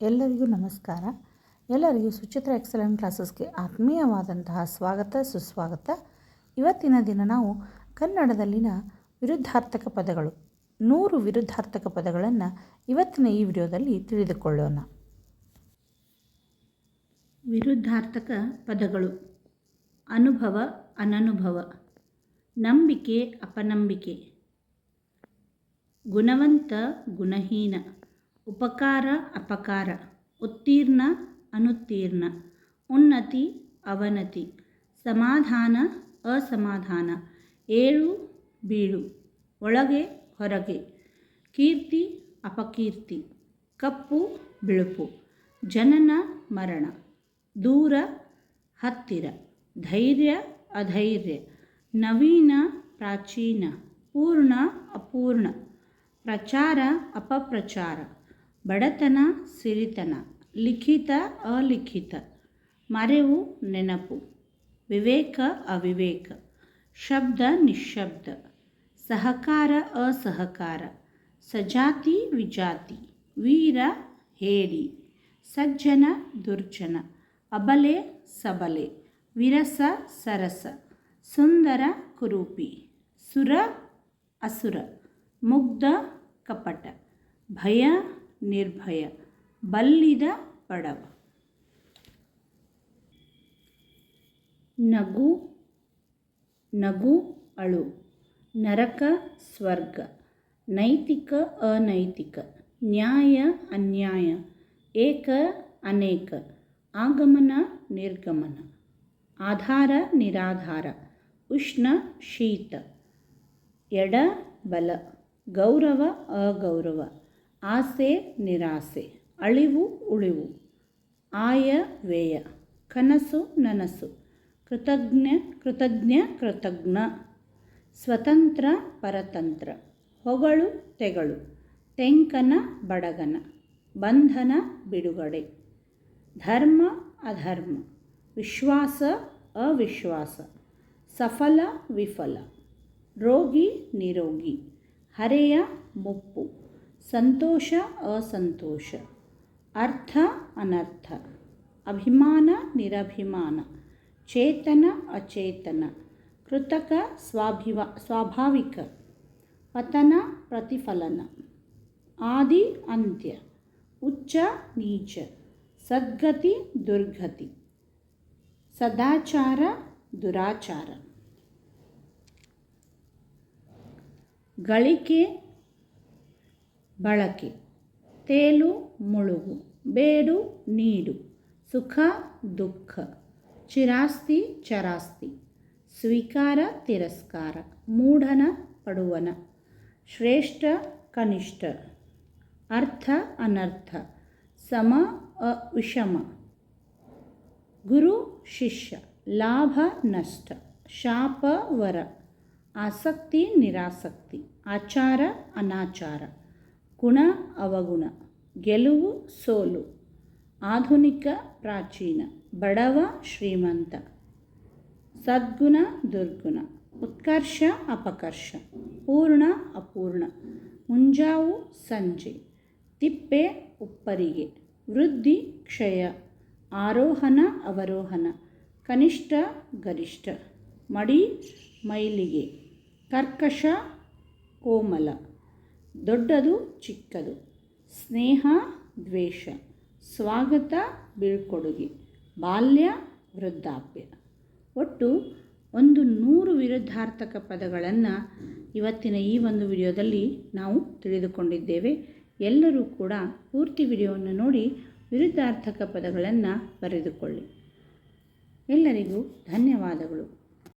ಎಲ್ಲರಿಗೂ ನಮಸ್ಕಾರ. ಎಲ್ಲರಿಗೂ ಸುಚಿತ್ರ ಎಕ್ಸಲೆಂಟ್ ಕ್ಲಾಸಸ್ಗೆ ಆತ್ಮೀಯವಾದಂತಹ ಸ್ವಾಗತ, ಸುಸ್ವಾಗತ. ಇವತ್ತಿನ ದಿನ ನಾವು ಕನ್ನಡದಲ್ಲಿನ ವಿರುದ್ಧಾರ್ಥಕ ಪದಗಳು, ನೂರು ವಿರುದ್ಧಾರ್ಥಕ ಪದಗಳನ್ನು ಇವತ್ತಿನ ಈ ವಿಡಿಯೋದಲ್ಲಿ ತಿಳಿದುಕೊಳ್ಳೋಣ. ವಿರುದ್ಧಾರ್ಥಕ ಪದಗಳು, ಅನುಭವ, ಅನನುಭವ, ನಂಬಿಕೆ, ಅಪನಂಬಿಕೆ. ಗುಣವಂತ, ಗುಣಹೀನ. ಉಪಕಾರ ಅಪಕಾರ, ಉತ್ತೀರ್ಣ ಅನುತ್ತೀರ್ಣ, ಉನ್ನತಿ ಅವನತಿ, ಸಮಾಧಾನ ಅಸಮಾಧಾನ, ಏಳು ಬೀಳು, ಒಳಗೆ ಹೊರಗೆ, ಕೀರ್ತಿ ಅಪಕೀರ್ತಿ, ಕಪ್ಪು ಬಿಳುಪು, ಜನನ ಮರಣ, ದೂರ ಹತ್ತಿರ, ಧೈರ್ಯ ಅಧೈರ್ಯ, ನವೀನ ಪ್ರಾಚೀನ, ಪೂರ್ಣ ಅಪೂರ್ಣ, ಪ್ರಚಾರ ಅಪಪ್ರಚಾರ. ಬಡತನ, ಸಿರಿತನ, ಲಿಖಿತ, ಅಲಿಖಿತ, ಮರೆವು, ನೆನಪು, ವಿವೇಕ, ಅವಿವೇಕ, ಶಬ್ದ ನಿಶ್ಶಬ್ದ ಸಹಕಾರ, ಅಸಹಕಾರ, ಸಜಾತಿ, ವಿಜಾತಿ, ವೀರ ಹೇಡಿ ಸಜ್ಜನ, ದುರ್ಜನ, ಅಬಲೆ, ಸಬಲೆ, ವಿರಸ, ಸರಸ, ಸುಂದರ, ಕುರೂಪಿ, ಸುರ, ಅಸುರ, ಮುಗ್ಧ, ಕಪಟ, ಭಯ ನಿರ್ಭಯ, ಬಲ್ಲಿದ ಬಡವ ನಗು ನಗು ಅಳು, ನರಕ ಸ್ವರ್ಗ, ನೈತಿಕ ಅನೈತಿಕ, ನ್ಯಾಯ ಅನ್ಯಾಯ, ಏಕ ಅನೇಕ, ಆಗಮನ ನಿರ್ಗಮನ, ಆಧಾರ ನಿರಾಧಾರ, ಉಷ್ಣ ಶೀತ, ಎಡ ಬಲ, ಗೌರವ ಅಗೌರವ. ಆಸೆ ನಿರಾಸೆ, ಅಳಿವು ಉಳಿವು, ಆಯ ವ್ಯಯ, ಕನಸು ನನಸು, ಕೃತಜ್ಞ ಕೃತಜ್ಞ ಕೃತಜ್ಞ, ಸ್ವತಂತ್ರ ಪರತಂತ್ರ, ಹೊಗಳು ತೆಗಳು, ತೆಂಕನ ಬಡಗನ, ಬಂಧನ ಬಿಡುಗಡೆ, ಧರ್ಮ ಅಧರ್ಮ, ವಿಶ್ವಾಸ ಅವಿಶ್ವಾಸ, ಸಫಲ ವಿಫಲ, ರೋಗಿ ನಿರೋಗಿ, ಹರೆಯ ಮುಪ್ಪು. ಸಂತೋಷ ಅಸಂತೋಷ ಅರ್ಥ ಅನರ್ಥ ಅಭಿಮಾನ ನಿರಭಿಮಾನ ಚೇತನ ಅಚೇತನ ಕೃತಕ ಸ್ವಾಭಿವ ಸ್ವಾಭಾವಿಕ ಪತನ ಪ್ರತಿಫಲನ ಆದಿ ಅಂತ್ಯ ಉಚ್ಚ ನೀಚ ಸದ್ಗತಿ ದುರ್ಗತಿ ಸದಾಚಾರ ದುರಾಚಾರ ಗಳಿಕೆ ಬಳಕೆ. ತೇಲು ಮುಳುಗು, ಬೇಡು ನೀಡು, ಸುಖ ದುಃಖ, ಚಿರಾಸ್ತಿ ಚರಾಸ್ತಿ, ಸ್ವೀಕಾರ ತಿರಸ್ಕಾರ, ಮೂಢನ ಪಡುವನ, ಶ್ರೇಷ್ಠ ಕನಿಷ್ಠ, ಅರ್ಥ ಅನರ್ಥ, ಸಮ ವಿಷಮ ಗುರು ಶಿಷ್ಯ, ಲಾಭ ನಷ್ಟ ಶಾಪ ವರ ಆಸಕ್ತಿ ನಿರಾಸಕ್ತಿ, ಆಚಾರ ಅನಾಚಾರ. ಗುಣ ಅವಗುಣ, ಗೆಲುವು ಸೋಲು, ಆಧುನಿಕ ಪ್ರಾಚೀನ, ಬಡವ ಶ್ರೀಮಂತ, ಸದ್ಗುಣ ದುರ್ಗುಣ, ಉತ್ಕರ್ಷ ಅಪಕರ್ಷ, ಪೂರ್ಣ ಅಪೂರ್ಣ, ಮುಂಜಾವು ಸಂಜೆ, ತಿಪ್ಪೆ ಉಪ್ಪರಿಗೆ, ವೃದ್ಧಿ ಕ್ಷಯ, ಆರೋಹಣ ಅವರೋಹಣ, ಕನಿಷ್ಠ ಗರಿಷ್ಠ, ಮಡಿ ಮೈಲಿಗೆ, ಕರ್ಕಶ ಕೋಮಲ. ದೊಡ್ಡದು, ಚಿಕ್ಕದು. ಸ್ನೇಹ, ದ್ವೇಷ. ಸ್ವಾಗತ, ಬೀಳ್ಕೊಡುಗೆ. ಬಾಲ್ಯ, ವೃದ್ಧಾಪ್ಯ. ಒಟ್ಟು ಒಂದು ನೂರು ವಿರುದ್ಧಾರ್ಥಕ ಪದಗಳನ್ನು ಇವತ್ತಿನ ಈ ಒಂದು ವಿಡಿಯೋದಲ್ಲಿ ನಾವು ತಿಳಿದುಕೊಂಡಿದ್ದೇವೆ. ಎಲ್ಲರೂ ಕೂಡ ಪೂರ್ತಿ ವಿಡಿಯೋವನ್ನು ನೋಡಿ ವಿರುದ್ಧಾರ್ಥಕ ಪದಗಳನ್ನು ಬರೆದುಕೊಳ್ಳಿ. ಎಲ್ಲರಿಗೂ ಧನ್ಯವಾದಗಳು.